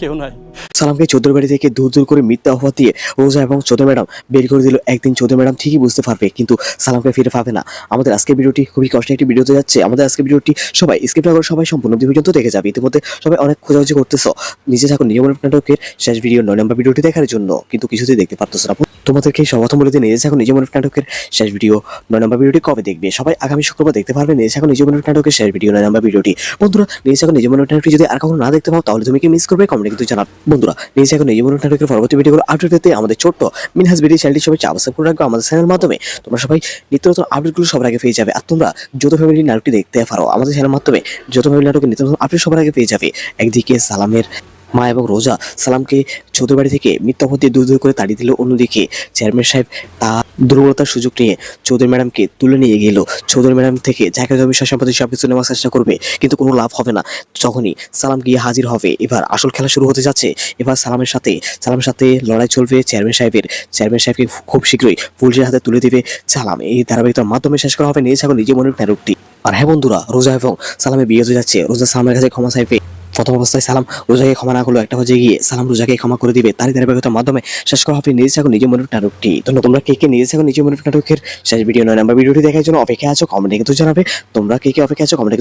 কেউ নাই। সালামকে চোদ্দ বাড়ি থেকে দূর দূর করে মিথ্যা অফার দিয়ে রোজা এবং চোদ্দ ম্যাডাম বের করে দিল। একদিন চোদ্দ ম্যাডাম ঠিকই বুঝতে পারবে, কিন্তু সালামকে ফিরে পাবে না। আমাদের আজকের ভিডিওটি খুবই কষ্ট একটি ভিডিওতে যাচ্ছে। আমাদের আজকের ভিডিওটি সবাই স্কিপ না করে সবাই সম্পূর্ণ পর্যন্ত দেখে যাবে। ইতিমধ্যে সবাই অনেক খোঁজাখুঁজি করতেছ। নিজে থাকুন নিয়ম নাটকের শেষ ভিডিও নয় নম্বর ভিডিওটি দেখার জন্য, কিন্তু কিছুতেই দেখতে পারতো না। তোমাদেরকে সর্বপ্রথম বলে দিয়ে নিজে থাকুন নিজে মনে নাটকের শেষ ভিডিও, নয় নম্বর ভিডিওটি কবে দেখবে? সবাই আগামী শুক্রবার দেখতে পারবে নিজে এখন নিজে মনে নাটকের শেষ ভিডিও, নয় নম্বর ভিডিওটি। বন্ধুরা, নিজে এখন নিজে মনে নাটকটি যদি আর কখনো না দেখতে পাও, তাহলে তুমি কি মিস করবে? কমেন্টে কিন্তু জানাও বন্ধুরা, নিজে থাকুন নিজে মনে নাটকের পরবর্তী ভিডিওগুলো আপডেট পেতে আমাদের ছোট্ট মিনহাজ ভিডিও চ্যানেলটি সবাই সাবস্ক্রাইব করে রাখবে আমাদের চ্যানেলের মাধ্যমে। তোমরা সবাই নিত্য নতুন আপডেটগুলো সবার আগে পেয়ে যাবে। আর তোমরা যত ফ্যামিলি নাটকটি দেখতে পারো আমাদের চ্যানেলের মাধ্যমে। যত ফ্যামিলি নাটকের নিত্য নতুন আপডেট সবার আগে পেয়ে যাবে। একদিকে সালামের মা এবং রোজা সালামকে চৌধুরী বাড়ি থেকে মিথ্যাপতি দূর দূর করে তাড়িয়ে দিল। অন্যদিকে চেয়ারম্যান সাহেব তা দুর্বলতার সুযোগ নিয়ে চৌধুরী ম্যাডামকে তুলে নিয়ে গেল চৌধুরী ম্যাডাম থেকে জায়গা জমি সম্পত্তি সব কিছু নেওয়ার চেষ্টা করবে, কিন্তু কোনো লাভ হবে না। যখনই সালাম গিয়ে হাজির হবে, এবার আসল খেলা শুরু হতে যাচ্ছে। এবার সালামের সাথে সালামের সাথে লড়াই চলবে চেয়ারম্যান সাহেবের। চেয়ারম্যান সাহেবকে খুব শীঘ্রই পুলিশের হাতে তুলে দিবে সালাম। এই ধারাবাহিকতার মাধ্যমে শেষ করা হবে নিয়ে থাকো নিজে মনের নাটকটি আর হ্যাঁ বন্ধুরা, রোজা এবং সালামের বিয়ে হতে যাচ্ছে। রোজা সালামের কাছে ক্ষমা চাইবে। প্রথম অবস্থায় সালাম রোজাকে ক্ষমা না করল একটা হচ্ছে গিয়ে সালাম রোজাকে ক্ষমা করে দিবে। তারই ধারাবাহিকতার মাধ্যমে শেষ করা হবে নিজে থাকো নিজের মনের নাটকটি ধন্য তোমরা কে কে নিজে থাকো নিজের মনের নাটকের শেষ ভিডিও নয় নাম্বার ভিডিওটি দেখার জন্য অপেক্ষা আছো কমেন্টে কিন্তু জানাবে। তোমরা কে কে অপেক্ষা আছো কমেন্টে